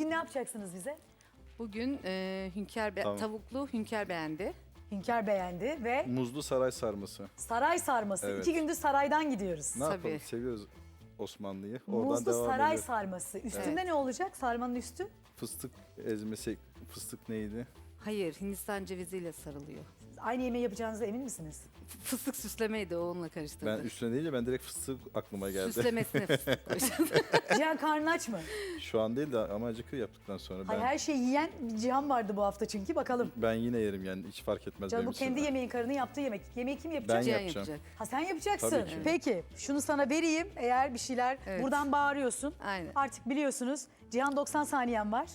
Bugün ne yapacaksınız bize? Bugün e, hünkâr be- Tamam. tavuklu hünkâr beğendi. Hünkar beğendi ve Muzlu saray sarması. saray sarması. Evet. İki gündür saraydan gidiyoruz. Ne Tabii. yapalım? Seviyoruz Osmanlı'yı. Oradan Muzlu devam saray ediyor. sarması. Üstünde Evet. ne olacak? Sarmanın üstü? Fıstık ezmesi, fıstık neydi? Hayır, Hindistan ceviziyle sarılıyor. Aynı yemeği yapacağınıza emin misiniz? Fıstık süslemeydi o onunla karıştırdı. Ben üstüne deyince ben direkt fıstık aklıma geldi. Süslemesine fıstık koyacağım. Cihan karnın aç mı? Şu an değil de ama acıkır yaptıktan sonra Hayır, ben her şeyi yiyen Cihan vardı bu hafta çünkü. Bakalım. ben yine yerim yani hiç fark etmez Canım benim bu kendi yemeğin karının yaptığı yemek. Yemeği kim yapacak? Ben Cihan yapacağım. yapacak. Ha sen yapacaksın. Tabii ki. Peki şunu sana vereyim eğer bir şeyler Evet. buradan bağırıyorsun. Aynen. Artık biliyorsunuz Cihan 90 saniyen var.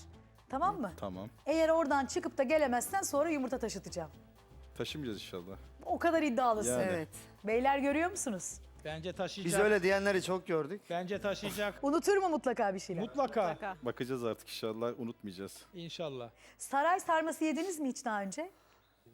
Tamam mı? Tamam. Eğer oradan çıkıp da gelemezsen sonra yumurta taşıtacağım. Taşımayacağız inşallah. O kadar iddialısın. Yani. Evet. Beyler görüyor musunuz? Bence taşıyacak. Biz öyle diyenleri çok gördük. Bence taşıyacak. Unutur mu mutlaka bir şeyler? Mutlaka. Bakacağız artık inşallah unutmayacağız. İnşallah. Saray sarması yediniz mi hiç daha önce?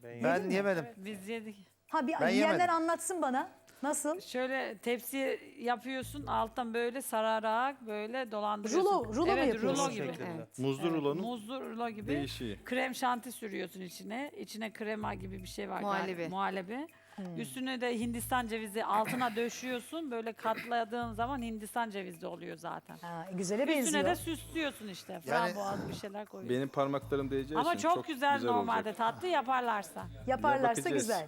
Ben yemedim. Biz yedik. Ha bir Ben yiyenler yemedim. anlatsın bana. Nasıl? Şöyle tepsi yapıyorsun alttan böyle sararak böyle dolandırıyorsun. Rulo- rulo mu evet, yapıyorsun? rulo gibi. Şeklinde. Evet. Muzlu Evet, rulonun Muzlu rulo gibi. değişiği. Krem şanti sürüyorsun içine. İçine krema gibi bir şey var. Muhallebi. galiba, Muhallebi. Hmm. Üstüne de Hindistan cevizi altına döşüyorsun. Böyle katladığın zaman Hindistan cevizi oluyor zaten. Ha, güzele Üstüne benziyor. de süslüyorsun işte. Yani- Frambuaz bir şeyler koyuyorsun. Benim parmaklarım değeceği Ama için çok, güzel, normalde olacak. tatlı yaparlarsa. Yaparlarsa bakacağız. güzel.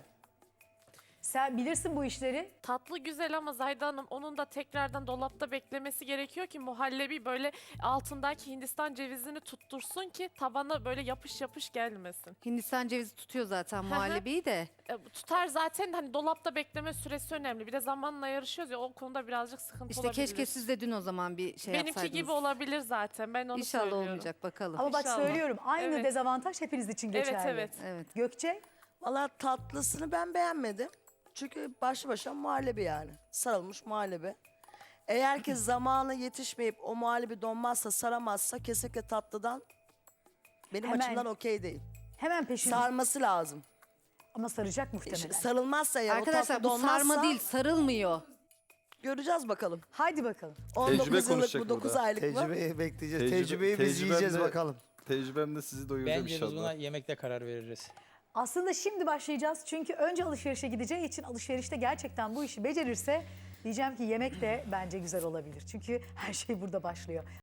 Sen bilirsin bu işleri. Tatlı güzel ama Zayda Hanım onun da tekrardan dolapta beklemesi gerekiyor ki muhallebi böyle altındaki Hindistan cevizini tuttursun ki tabana böyle yapış yapış gelmesin. Hindistan cevizi tutuyor zaten muhallebiyi de. E, tutar zaten hani dolapta bekleme süresi önemli. Bir de zamanla yarışıyoruz ya o konuda birazcık sıkıntı İşte olabilir. keşke siz de dün o zaman bir şey Benimki yapsaydınız. gibi olabilir zaten ben onu İnşallah söylüyorum. olmayacak bakalım. Ama bak İnşallah. söylüyorum aynı Evet. dezavantaj hepiniz için geçerli. Evet evet. Evet. Gökçe Valla tatlısını ben beğenmedim. Çünkü başlı başına muhallebi yani. Sarılmış muhallebi. Eğer ki zamanı yetişmeyip o muhallebi donmazsa, saramazsa kesinlikle tatlıdan benim Hemen. açımdan okey değil. hemen peşin Sarması lazım. ama saracak muhtemelen. İşte sarılmazsa o Arkadaşlar tatlı bu donmazsa sarma değil sarılmıyor. göreceğiz bakalım. Haydi bakalım. 19 Tecrübe yıllık konuşacak bu 9 burada. aylık mı? Tecrübeyi bekleyeceğiz. Tecrübe- Tecrübeyi biz tecrübemle- yiyeceğiz bakalım. Tecrübemle sizi doyuracağım Bence biz inşallah. buna yemekte karar veririz. Aslında şimdi başlayacağız çünkü önce alışverişe gideceği için alışverişte gerçekten bu işi becerirse diyeceğim ki yemek de bence güzel olabilir. Çünkü her şey burada başlıyor.